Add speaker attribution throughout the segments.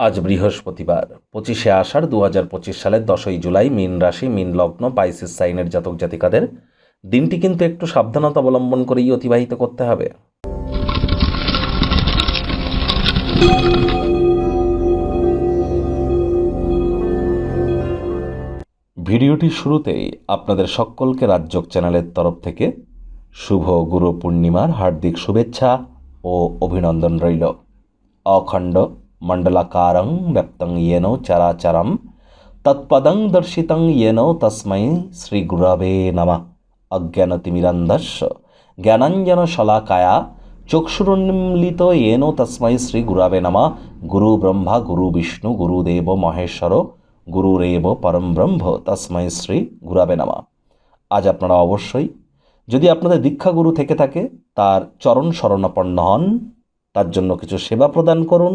Speaker 1: আজ বৃহস্পতিবার, পঁচিশে আষাঢ় দু হাজার পঁচিশ সালের দশই জুলাই মীন রাশি, মীন লগ্ন পাইসিস সাইনের জাতক জাতিকাদের। দিনটি কিন্তু একটু সাবধানতা অবলম্বন করেই অতিবাহিত করতে হবে। ভিডিওটির শুরুতেই আপনাদের সকলকে রাজ্যক চ্যানেলের তরফ থেকে শুভ গুরু পূর্ণিমার হার্দিক শুভেচ্ছা ও অভিনন্দন রইল। অখণ্ড मण्डलाकारं व्याप्तं येनो चराचरं, तत्पदं दर्शितं येनो तस्मै श्रीगुरवे नमः। अज्ञानतिमिरन्धस्य জ্ঞানাঞ্জনশলাকায়া চক্ষুরুন্মিলিত এন তস্মাই শ্রী গুরাবে নামা গুরু ব্রহ্মা গুরু বিষ্ণু গুরুদেব মহেশ্বর গুরুরেব পরম ব্রহ্ম তস্মাই শ্রী গুরাবে নামা আজ আপনারা অবশ্যই যদি আপনাদের দীক্ষাগুরু থেকে থাকে, তার চরণ শরণাপন্ন হন, তার জন্য কিছু সেবা প্রদান করুন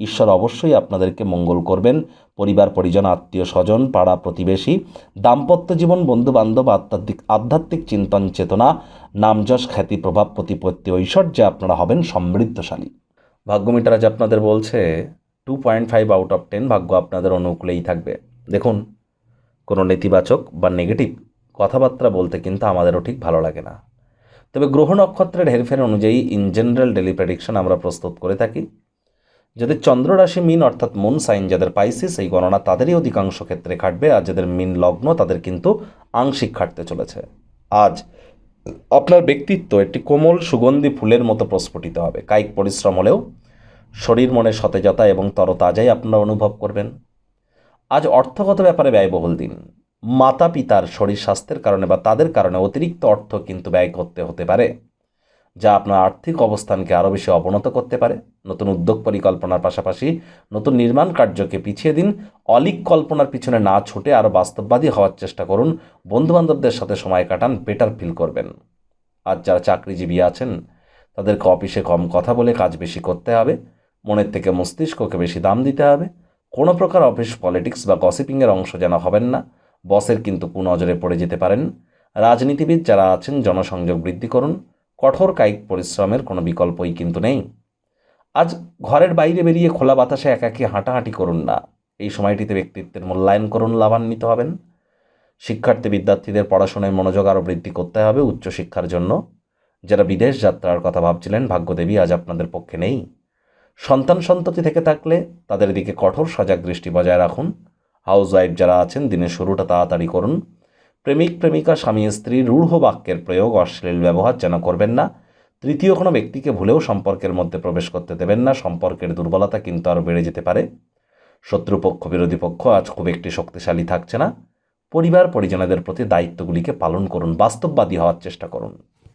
Speaker 1: ঈশ্বর অবশ্যই আপনাদেরকে মঙ্গল করবেন। পরিবার, পরিজন, আত্মীয়, স্বজন, পাড়া, প্রতিবেশী, দাম্পত্য জীবন বন্ধু বান্ধব আধ্যাত্মিক আধ্যাত্মিক চিন্তন চেতনা নামযশ খ্যাতি, প্রভাব, প্রতিপত্তি, ঐশ্বর্যে আপনারা হবেন সমৃদ্ধশালী। ভাগ্যমিটার আজ আপনাদের বলছে two point five out of ten ভাগ্য আপনাদের অনুকূলেই থাকবে। দেখুন, কোনো নেতিবাচক বা নেগেটিভ কথাবার্তা বলতে কিন্তু আমাদেরও ঠিক ভালো লাগে না। তবে গ্রহ নক্ষত্রের হেরফের অনুযায়ী ইন জেনারেল ডেলি প্রেডিকশন আমরা প্রস্তুত করে থাকি। যাদের চন্দ্র রাশি মিন অর্থাৎ মুন সাইন যাদের পাইসিস, এই গণনা তাদেরই অধিকাংশ ক্ষেত্রে খাটবে আর যাদের মিন লগ্ন তাদের কিন্তু আংশিক খাটতে চলেছে। আজ আপনার ব্যক্তিত্ব একটি কোমল, সুগন্ধি ফুলের মতো প্রস্ফুটিত হবে। কায়িক পরিশ্রম হলেও শরীর মনে সতেজতা এবং তরতাজাই আপনারা অনুভব করবেন। আজ অর্থগত ব্যাপারে ব্যয়বহুল দিন। মাতা পিতার শরীর স্বাস্থ্যের কারণে বা তাদের কারণে অতিরিক্ত অর্থ কিন্তু ব্যয় করতে হতে পারে, যা আপনার আর্থিক অবস্থানকে আরও বেশি অবনত করতে পারে। নতুন উদ্যোগ পরিকল্পনার পাশাপাশি নতুন নির্মাণ কার্যকে পিছিয়ে দিন। অলিক কল্পনার পিছনে না ছুটে আরও বাস্তববাদী হওয়ার চেষ্টা করুন। বন্ধুবান্ধবদের সাথে সময় কাটান বেটার ফিল করবেন। আর যারা চাকরিজীবী আছেন, তাদেরকে অফিসে কম কথা বলে কাজ বেশি করতে হবে। মনের থেকে মস্তিষ্ককে বেশি দাম দিতে হবে। কোনো প্রকার অফিস পলিটিক্স বা গসিপিংয়ের অংশ যেন হবেন না। বসের কিন্তু কুনজরে পড়ে যেতে পারেন। রাজনীতিবিদ যারা আছেন, জনসংযোগ বৃদ্ধি করুন। কঠোর কায়িক পরিশ্রমের কোনো বিকল্পই কিন্তু নেই। আজ ঘরের বাইরে বেরিয়ে খোলা বাতাসে একাকী হাঁটাহাঁটি করুন না। এই সময়টিতে ব্যক্তিত্বের মূল্যায়ন করুন, লাভান্বিত হবেন। শিক্ষার্থী বিদ্যার্থীদের পড়াশোনায় মনোযোগ আরও বৃদ্ধি করতে হবে উচ্চশিক্ষার জন্য। যারা বিদেশ যাত্রার কথা ভাবছিলেন, ভাগ্যদেবী আজ আপনাদের পক্ষে নেই। সন্তান সন্ততি থেকে থাকলে তাদের দিকে কঠোর সজাগ দৃষ্টি বজায় রাখুন। হাউস ওয়াইফ যারা আছেন, দিনের শুরুটা তাড়াতাড়ি করুন। প্রেমিক, প্রেমিকা, স্বামী, স্ত্রী, রূঢ় বাক্যের প্রয়োগ, অশ্লীল ব্যবহার যেন করবেন না। তৃতীয় কোনো ব্যক্তিকে ভুলেও সম্পর্কের মধ্যে প্রবেশ করতে দেবেন না। সম্পর্কের দুর্বলতা কিন্তু আরও বেড়ে যেতে পারে। শত্রুপক্ষ, বিরোধী পক্ষ আজ খুব একটি শক্তিশালী থাকছে না। পরিবার, পরিজনদের প্রতি দায়িত্বগুলিকে পালন করুন, বাস্তববাদী হওয়ার চেষ্টা করুন।